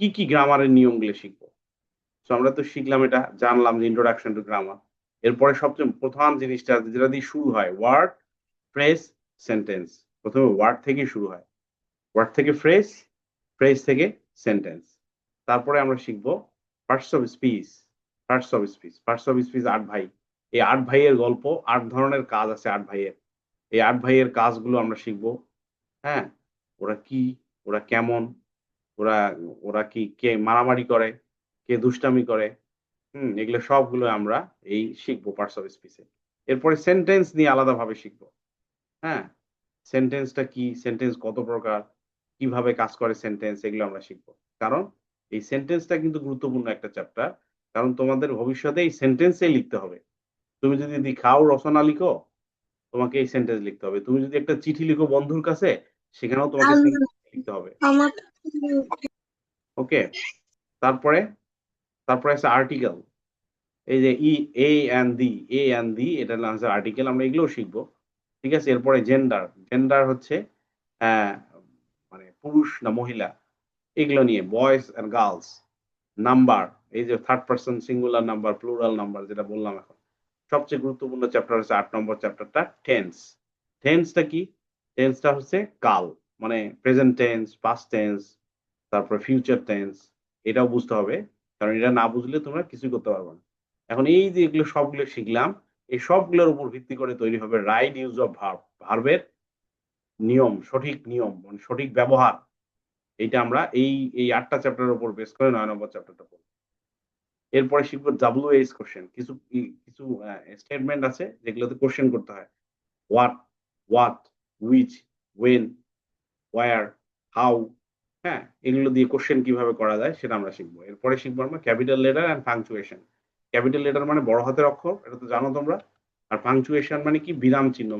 কি কি গ্রামারের নিয়মগুলো শিখব? তো আমরা তো শিখলাম এটা, জানলাম যে ইন্ট্রোডাকশন টু গ্রামার এরপরে সবচেয়ে প্রধান জিনিসটা যেটা দিয়ে শুরু হয় ওয়ার্ড ফ্রেজ সেন্টেন্স প্রথমে ওয়ার্ড থেকে শুরু হয়। ওয়ার্ড থেকে ফ্রেজ ফ্রেজ থেকে সেন্টেন্স তারপরে আমরা শিখব parts of speech parts of speech parts of speech আট ভাই। এই আট ভাইয়ের গল্প, আট ধরনের কাজ আছে আট ভাইয়ের। এই আট ভাইয়ের কাজগুলো আমরা শিখব। হ্যাঁ? ওরা কি? ওরা কেমন? ওরা ওরা কি কে মারামারি করে কে দুষ্টামি করে হুম এগুলো সবগুলো আমরা এই শিখব পার্টস অফ স্পিচে এরপরে সেন্টেন্স নিয়ে আলাদাভাবে শিখব। হ্যাঁ সেন্টেন্সটা কি সেন্টেন্স কত প্রকার কীভাবে কাজ করে সেন্টেন্স এগুলো আমরা শিখব। কারণ এই সেন্টেন্সটা কিন্তু গুরুত্বপূর্ণ একটা চ্যাপ্টার কারণ তোমাদের ভবিষ্যতে এই সেন্টেন্সেই লিখতে হবে। তুমি যদি দি খাও রচনা লিখো তোমাকে এই সেন্টেন্স লিখতে হবে। তুমি যদি একটা চিঠি লিখো বন্ধুর কাছে সেখানেও তোমাকে লিখতে হবে। ওকে তারপরে তারপরে আছে আর্টিকেল এই যে ই এ and the A and the এটা হচ্ছে আর্টিকেল আমরা এগুলোও শিখব। ঠিক আছে? এরপরে জেন্ডার জেন্ডার হচ্ছে মানে পুরুষ না মহিলা, এগুলো নিয়ে বয়েজ অ্যান্ড গার্লস নাম্বার এই যে third person singular number plural number যেটা বললাম এখন। সবচেয়ে গুরুত্বপূর্ণ চ্যাপ্টার হচ্ছে আট নম্বর চ্যাপ্টারটা টেন্স টেন্সটা কি? টেন্সটা হচ্ছে কাল মানে প্রেজেন্ট টেন্স পাস্ট টেন্স তারপরে ফিউচার টেন্স এটাও বুঝতে হবে। কারণ এটা না বুঝলে তোমরা কিছুই করতে পারবে না। এখন এই যে এগুলো সবগুলো শিখলাম, এই সবগুলোর উপর ভিত্তি করে তৈরি হবে রাইট ইউজ অফ ভার্ব ভার্বের নিয়ম, সঠিক নিয়ম মানে সঠিক ব্যবহার। এইটা আমরা এই এই আটটা চ্যাপ্টারের উপর বেস করে নয় নম্বর চ্যাপ্টারটা পড়ব এরপরে শিখব ডাব্লিউ এইচ কোশ্চেন কিছু কিছু স্টেটমেন্ট আছে যেগুলোতে কোশ্চেন করতে হয়। What what which when where how হ্যাঁ এগুলো দিয়ে কোশ্চেন কীভাবে করা যায় সেটা আমরা শিখব। এরপরে শিখব আমরা capital letter and punctuation capital letter মানে বড় হাতের অক্ষর, এটা তো জানো তোমরা। আর পাংচুয়েশন মানে কি? বিরাম চিহ্ন।